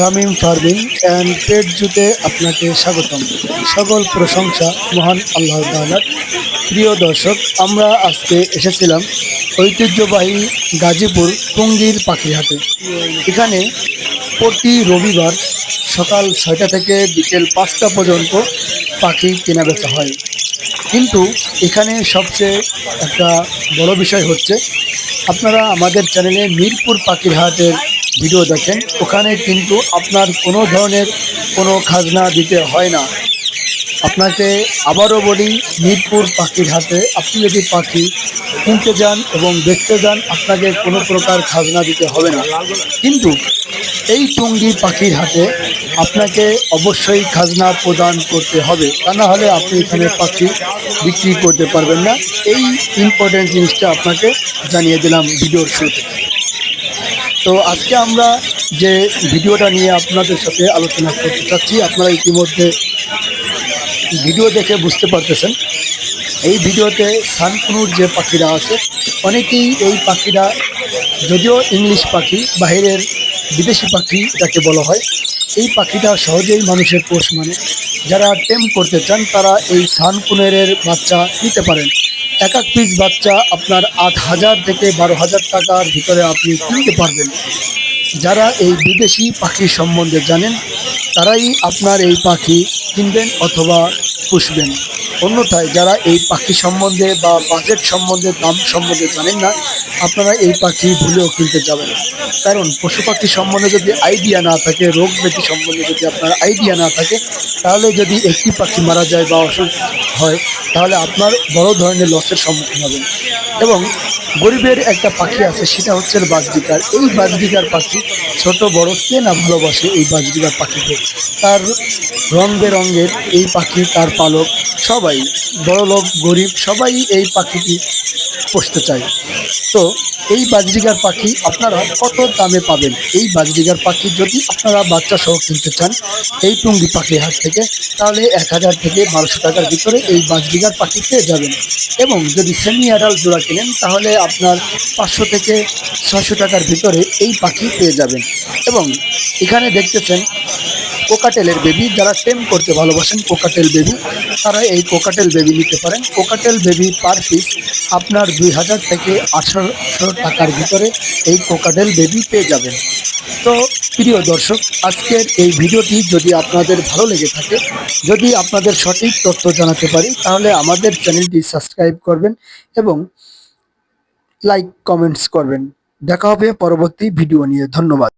Shamim farming and pet জুতে আপনাকে স্বাগতম। সকল প্রশংসা মহান আল্লাহ তাআলার প্রিয় দর্শক, আমরা আজকে এসেছিলাম ঐতিহ্যবাহী গাজীপুর টুঙ্গির পাখিহাটে। এখানে প্রতি রবিবার সকাল ছয়টা থেকে বিকেল পাঁচটা পর্যন্ত পাখি কেনা বেচা হয়। কিন্তু এখানে সবচেয়ে একটা বড় বিষয় হচ্ছে, আপনারা আমাদের চ্যানেলে মিরপুর পাখির হাটের ভিডিও দেখেন, ওখানে কিন্তু আপনার কোনো ধরনের কোনো খাজনা দিতে হয় না। আপনাকে আবারও বলি, মিরপুর পাখির হাটে আপনি যদি পাখি কিনতে যান এবং দেখতে যান, আপনাকে কোনো প্রকার খাজনা দিতে হবে না। কিন্তু এই টুঙ্গি পাখির হাটে আপনাকে অবশ্যই খাজনা প্রদান করতে হবে। তা না হলে আপনি এখানে পাখি বিক্রি করতে পারবেন না। এই ইম্পর্টেন্ট জিনিসটা আপনাকে জানিয়ে দিলাম ভিডিওর শুরুতে। তো আজকে আমরা যে ভিডিওটা নিয়ে আপনাদের সাথে আলোচনা করতে চাচ্ছি, আপনারা ইতিমধ্যে ভিডিও দেখে বুঝতে পারতেছেন। এই ভিডিওতে সানকুনুর যে পাখিরা আছে, অনেকেই এই পাখিরা, যদিও ইংলিশ পাখি বাইরের বিদেশি পাখি যাকে বলা হয়, এই পাখিটা সহজেই মানুষের পোষ মানে। যারা টেম করতে চান, তারা এই সানকুনেরের বাচ্চা নিতে পারেন। এক এক পিস বাচ্চা আপনার আট হাজার থেকে বারো হাজার টাকার ভিতরে আপনি কিনতে পারবেন। যারা এই বিদেশি পাখি সম্বন্ধে জানেন, তারাই আপনার এই পাখি কিনবেন অথবা পুষবেন। অন্যথায় যারা এই পাখি সম্বন্ধে বা বাজেট সম্বন্ধে, দাম সম্বন্ধে জানেন না, আপনারা এই পাখি ভুলেও কিনতে যাবেন। কারণ পশু পাখি সম্বন্ধে যদি আইডিয়া না থাকে, রোগ ব্যাধি সম্বন্ধে যদি আপনার আইডিয়া না থাকে, তাহলে যদি একটি পাখি মারা যায় বা অসুখ হয়, তাহলে আপনার বড় ধরনের লসের সম্মুখীন হবেন। এবং গরিবের একটা পাখি আছে, সেটা হচ্ছে বাজরিকার। এই বাজরিকার পাখি ছোট, বড়, কে না ভালোবাসে এই বাজরিকার পাখিকে? তার রং বেরঙের এই পাখি, তার পালক সবাই বড় লোক, গরিব, সবাই এই পাখিটি পুষতে চায়। তো এই বাজরিগার পাখি আপনারা কত দামে পাবেন? এই বাজরিগার পাখি যদি আপনারা বাচ্চা সহ কিনতে চান, এই টুঙ্গি পাখি হাট থেকে, তাহলে এক হাজার থেকে বারোশো টাকার ভিতরে এই বাজরিগার পাখি পেয়ে যাবেন। এবং যদি সেমি অ্যাডাল্ট জোড়া কেনেন, তাহলে আপনার পাঁচশো থেকে ছশো টাকার ভিতরে এই পাখি পেয়ে যাবেন। এবং এখানে দেখতেছেন কোকাটেলের বেবি যারা টেম করতে ভালোবাসেন কোকাটেল বেবি তারা এই কোকাটেল বেবি নিতে পারেন। কোকাটেল বেবি পার পিস আপনার দুই হাজার থেকে আঠারোশো টাকার ভিতরে এই কোকাটেল বেবি পেয়ে যাবেন। তো প্রিয় দর্শক, আজকের এই ভিডিওটি যদি আপনাদের ভালো লেগে থাকে, যদি আপনাদের সঠিক তথ্য জানাতে পারি, তাহলে আমাদের চ্যানেলটি সাবস্ক্রাইব করবেন এবং লাইক, কমেন্টস করবেন। দেখা হবে পরবর্তী ভিডিও নিয়ে। ধন্যবাদ।